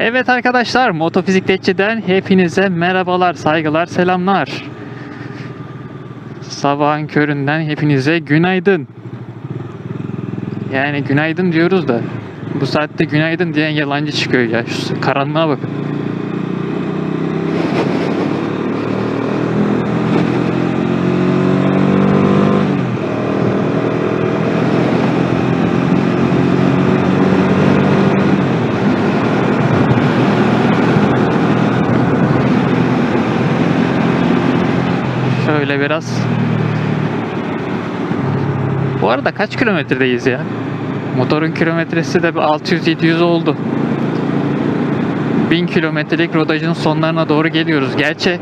Evet arkadaşlar, Motofizik.'den hepinize merhabalar, saygılar, selamlar. Sabahın köründen hepinize günaydın. Yani günaydın diyoruz da bu saatte günaydın diyen yalancı çıkıyor ya. Şu karanlığa bakın. Biraz. Bu arada kaç kilometredeyiz ya? Motorun kilometresi de bir 600-700 oldu. 1000 kilometrelik rodajın sonlarına doğru geliyoruz. Gerçi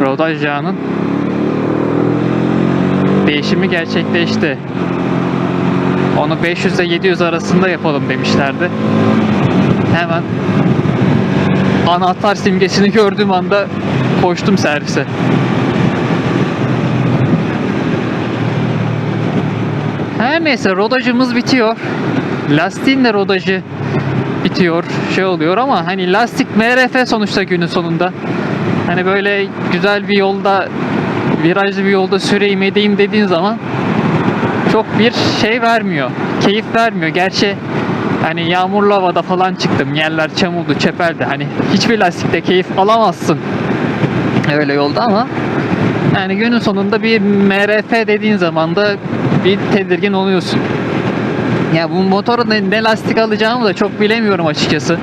rodaj yağının değişimi gerçekleşti. Onu 500 ile 700 arasında yapalım demişlerdi. Hemen anahtar simgesini gördüğüm anda koştum servise. Her neyse rodajımız bitiyor. Lastiğin de rodajı bitiyor. Şey oluyor ama hani lastik MRF sonuçta günün sonunda. Hani böyle güzel bir yolda virajlı bir yolda süreyim edeyim dediğin zaman çok bir şey vermiyor. Keyif vermiyor. Gerçi hani yağmurlu havada falan çıktım. Yerler çamurdu, çepeldi. Hani hiçbir lastikte keyif alamazsın. Öyle yolda ama yani günün sonunda bir MRF dediğin zaman da bir tedirgin oluyorsun. Ya bu motorun ne, ne lastik alacağımı da çok bilemiyorum açıkçası.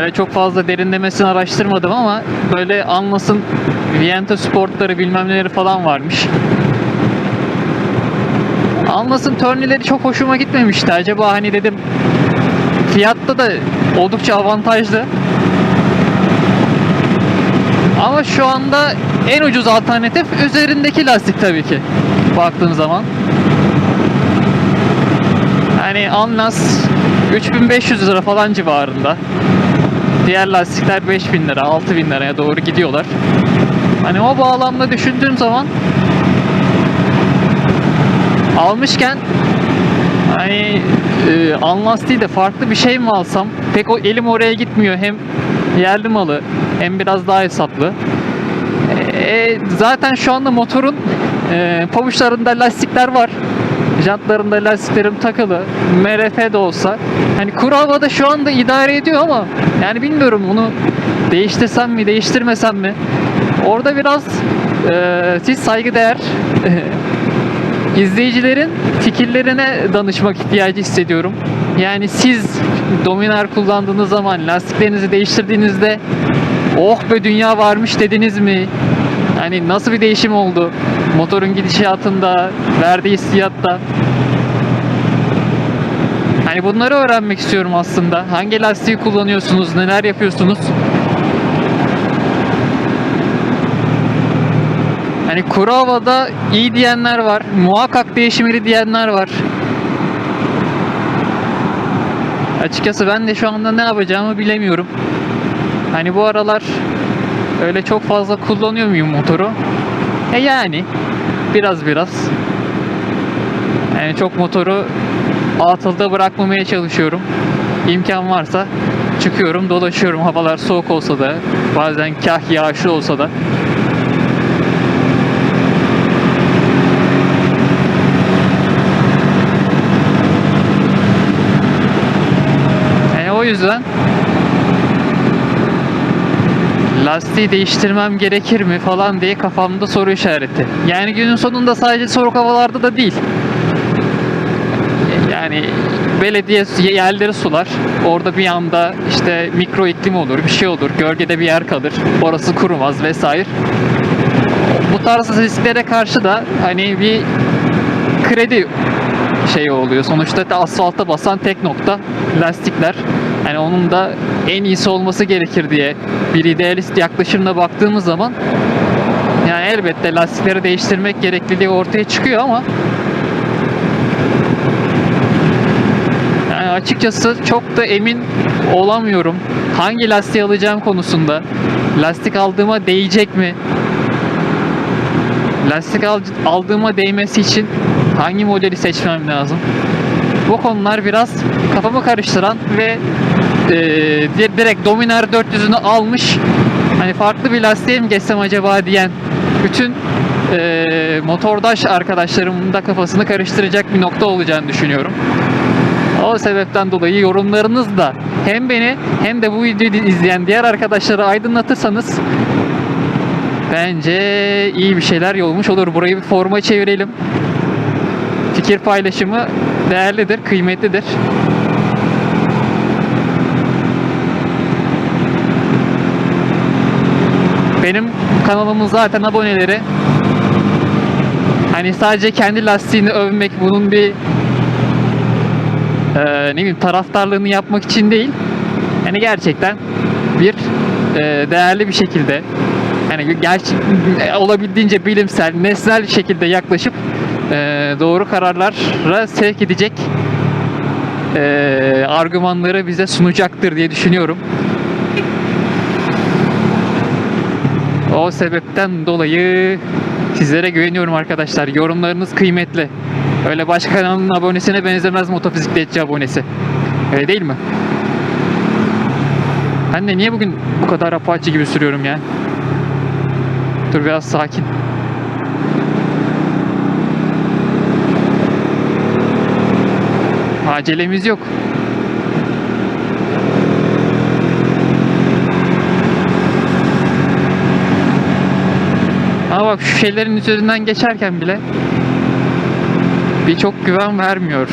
Öyle çok fazla derinlemesine araştırmadım ama böyle Anlas'ın Viente Sportları bilmem neleri falan varmış. Anlas'ın törnileri çok hoşuma gitmemişti. Acaba hani dedim fiyatta da oldukça avantajlı. Ama şu anda en ucuz alternatif üzerindeki lastik tabii ki. Baktığın zaman. Hani Anlas 3500 lira falan civarında. Diğer lastikler 5000 lira, 6000 liraya doğru gidiyorlar. Hani o bağlamda düşündüğüm zaman almışken hani e, değil de farklı bir şey mi alsam pek o elim oraya gitmiyor hem yerli malı hem biraz daha hesaplı. E, zaten şu anda motorun e, pabuçlarında lastikler var. Jantlarında lastiklerim takılı. MRF de olsa. Hani kuru havada şu anda idare ediyor ama yani bilmiyorum bunu değiştirsem mi değiştirmesem mi. Orada biraz e, siz saygıdeğer izleyicilerin fikirlerine danışmak ihtiyacı hissediyorum. Yani siz Dominar kullandığınız zaman lastiklerinizi değiştirdiğinizde oh be dünya varmış dediniz mi? Hani nasıl bir değişim oldu? Motorun gidişatında, verdiği hissiyatta. Hani bunları öğrenmek istiyorum aslında. Hangi lastiği kullanıyorsunuz, neler yapıyorsunuz? Hani kuru havada iyi diyenler var. Muhakkak değişmeli diyenler var. Açıkçası ben de şu anda ne yapacağımı bilemiyorum. Hani bu aralar öyle çok fazla kullanıyor muyum motoru? E yani biraz biraz. Yani çok motoru atılda bırakmamaya çalışıyorum. İmkan varsa çıkıyorum, dolaşıyorum. Havalar soğuk olsa da, bazen kah yağışlı olsa da. Yüzden lastiği değiştirmem gerekir mi falan diye kafamda soru işareti. Yani günün sonunda sadece soğuk havalarda da değil. Yani belediye yerleri sular. Orada bir anda işte mikro iklim olur, bir şey olur. Gölgede bir yer kalır. Orası kurumaz vesaire. Bu tarz risklere karşı da hani bir kredi şey oluyor. Sonuçta asfalta basan tek nokta lastikler. Yani onun da en iyisi olması gerekir diye bir idealist yaklaşımla baktığımız zaman yani elbette lastikleri değiştirmek gerekliliği ortaya çıkıyor ama yani açıkçası çok da emin olamıyorum. Hangi lastiği alacağım konusunda. Lastik aldığıma değecek mi? Lastik al- aldığıma değmesi için hangi modeli seçmem lazım? Bu konular biraz kafamı karıştıran ve e, di- direkt Dominar 400'ünü almış hani farklı bir lastiğe mi geçsem acaba diyen bütün e, motordaş arkadaşlarımın da kafasını karıştıracak bir nokta olacağını düşünüyorum. O sebepten dolayı yorumlarınız da hem beni hem de bu videoyu izleyen diğer arkadaşları aydınlatırsanız bence iyi bir şeyler yolmuş olur. Burayı bir forma çevirelim. Fikir paylaşımı değerlidir, kıymetlidir. Benim kanalımın zaten aboneleri hani sadece kendi lastiğini övmek bunun bir e, ne bileyim taraftarlığını yapmak için değil. Yani gerçekten bir e, değerli bir şekilde yani gerçi olabildiğince bilimsel, nesnel şekilde yaklaşıp e, doğru kararlara sevk edecek e, argümanları bize sunacaktır diye düşünüyorum. O sebepten dolayı sizlere güveniyorum arkadaşlar. Yorumlarınız kıymetli. Öyle başka kanalın abonesine benzemez motofisikletçi abonesi. Öyle değil mi? Ben de niye bugün bu kadar apaçı gibi sürüyorum ya? Dur biraz sakin. Acelemiz yok. Ama bak şu şeylerin üzerinden geçerken bile bir çok güven vermiyor.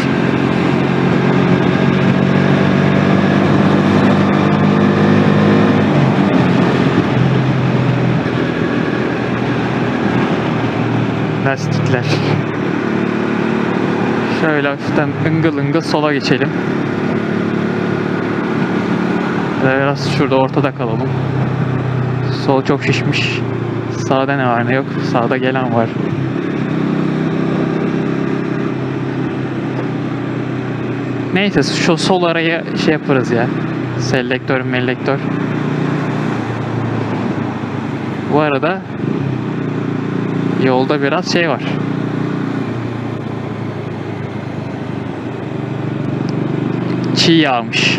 Lastikler. Şöyle hafiften ıngıl ıngıl sola geçelim. Biraz şurada ortada kalalım. Sol çok şişmiş. Sağda ne var ne yok. Sağda gelen var. Neyse şu sol araya şey yaparız ya. Selektör, mellektör. Bu arada yolda biraz şey var. Çiğ yağmış.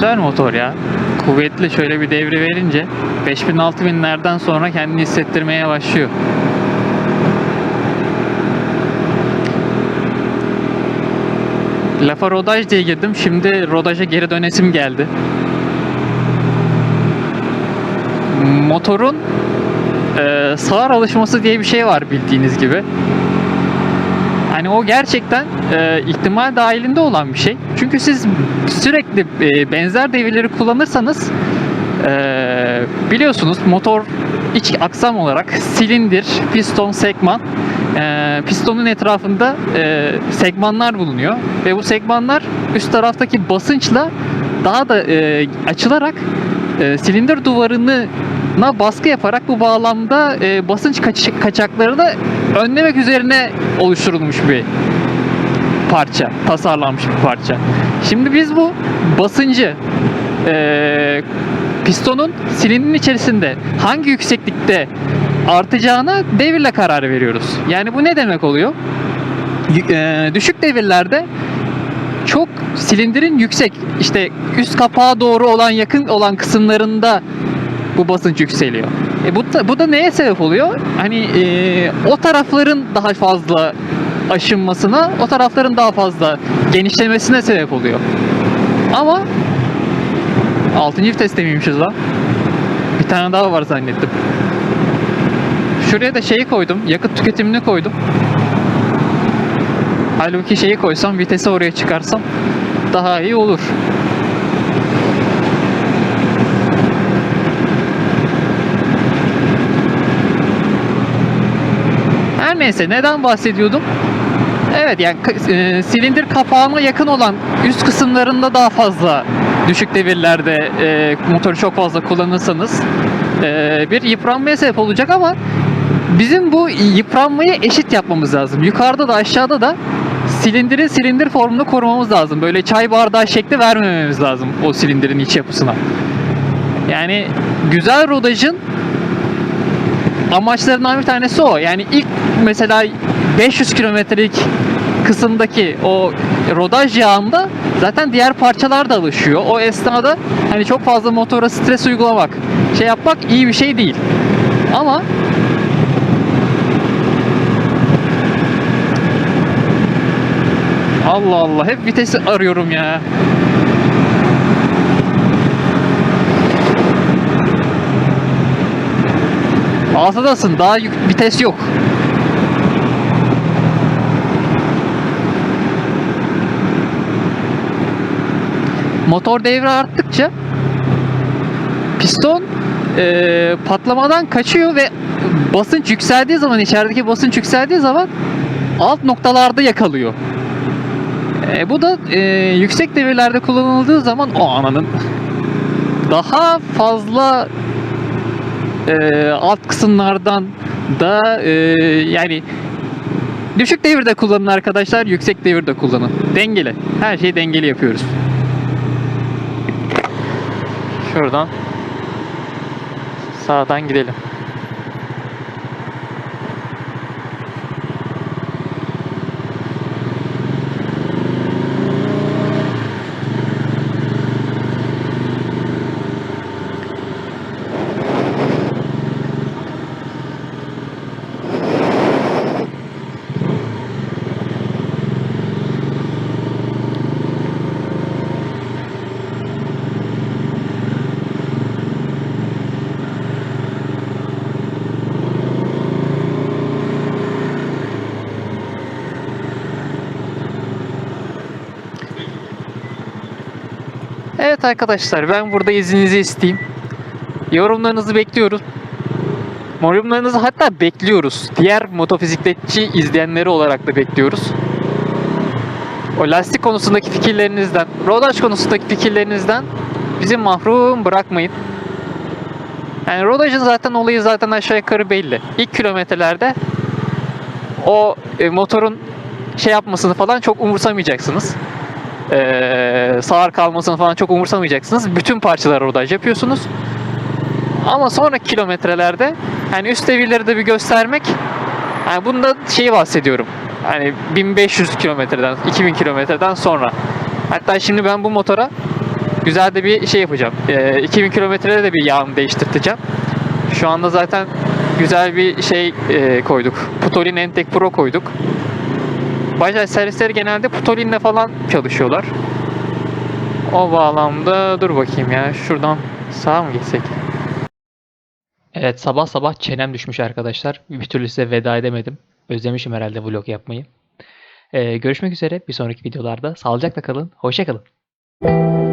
Güzel motor ya. Kuvvetli şöyle bir devri verince 5000-6000'lerden sonra kendini hissettirmeye başlıyor. Lafa rodaj diye girdim. Şimdi rodaja geri dönesim geldi. Motorun e, sağır alışması diye bir şey var bildiğiniz gibi. Hani o gerçekten e, ihtimal dahilinde olan bir şey. Çünkü siz sürekli e, benzer devirleri kullanırsanız e, biliyorsunuz motor iç aksam olarak silindir, piston, segman e, pistonun etrafında e, segmanlar bulunuyor ve bu segmanlar üst taraftaki basınçla daha da e, açılarak e, silindir duvarını na baskı yaparak bu bağlamda e, basınç kaç- kaçaklarını önlemek üzerine oluşturulmuş bir parça, tasarlanmış bir parça. Şimdi biz bu basıncı e, pistonun silindirin içerisinde hangi yükseklikte artacağına devirle karar veriyoruz. Yani bu ne demek oluyor? E, düşük devirlerde çok silindirin yüksek işte üst kapağa doğru olan yakın olan kısımlarında bu basınç yükseliyor. E bu da, bu da neye sebep oluyor? Hani e, o tarafların daha fazla aşınmasına, o tarafların daha fazla genişlemesine sebep oluyor. Ama 6. viteste miymişiz lan? tane daha var zannettim. Şuraya da şeyi koydum. Yakıt tüketimini koydum. Halbuki şeyi koysam vitesi oraya çıkarsam daha iyi olur. Her neyse neden bahsediyordum? Evet yani e, silindir kapağına yakın olan üst kısımlarında daha fazla düşük devirlerde e, motoru çok fazla kullanırsanız e, bir yıpranmaya sebep olacak ama bizim bu yıpranmayı eşit yapmamız lazım. Yukarıda da aşağıda da silindiri silindir formunda korumamız lazım. Böyle çay bardağı şekli vermememiz lazım o silindirin iç yapısına. Yani güzel rodajın amaçlarından bir tanesi o. Yani ilk mesela 500 kilometrelik kısımdaki o rodaj yağında zaten diğer parçalar da alışıyor. O esnada hani çok fazla motora stres uygulamak, şey yapmak iyi bir şey değil. Ama Allah Allah hep vitesi arıyorum ya. Altıdasın daha yük, vites yok. Motor devri arttıkça piston eee, patlamadan kaçıyor ve basınç yükseldiği zaman içerideki basınç yükseldiği zaman alt noktalarda yakalıyor. E, bu da e, yüksek devirlerde kullanıldığı zaman o ananın daha fazla e, alt kısımlardan da e, yani düşük devirde kullanın arkadaşlar, yüksek devirde kullanın. Dengeli. Her şeyi dengeli yapıyoruz. Şuradan sağdan gidelim. Evet arkadaşlar ben burada izninizi isteyeyim. Yorumlarınızı bekliyoruz. Yorumlarınızı hatta bekliyoruz. Diğer motofisikletçi izleyenleri olarak da bekliyoruz. O lastik konusundaki fikirlerinizden, rodaj konusundaki fikirlerinizden bizi mahrum bırakmayın. Yani rodajın zaten olayı zaten aşağı yukarı belli. İlk kilometrelerde o e, motorun şey yapmasını falan çok umursamayacaksınız ee, sağır kalmasını falan çok umursamayacaksınız. Bütün parçaları rodaj yapıyorsunuz. Ama sonraki kilometrelerde hani üst devirleri de bir göstermek yani bunda şeyi bahsediyorum. Hani 1500 kilometreden 2000 kilometreden sonra. Hatta şimdi ben bu motora güzel de bir şey yapacağım. Ee, 2000 kilometrede de bir yağını değiştirteceğim. Şu anda zaten güzel bir şey e, koyduk. Putolin Entek Pro koyduk. Bajaj servisleri genelde Putolin'le falan çalışıyorlar. O bağlamda dur bakayım ya. Şuradan sağa mı gitsek? Evet sabah sabah çenem düşmüş arkadaşlar. Bir türlü size veda edemedim. Özlemişim herhalde vlog yapmayı. Ee, görüşmek üzere bir sonraki videolarda. Sağlıcakla kalın. Hoşça kalın.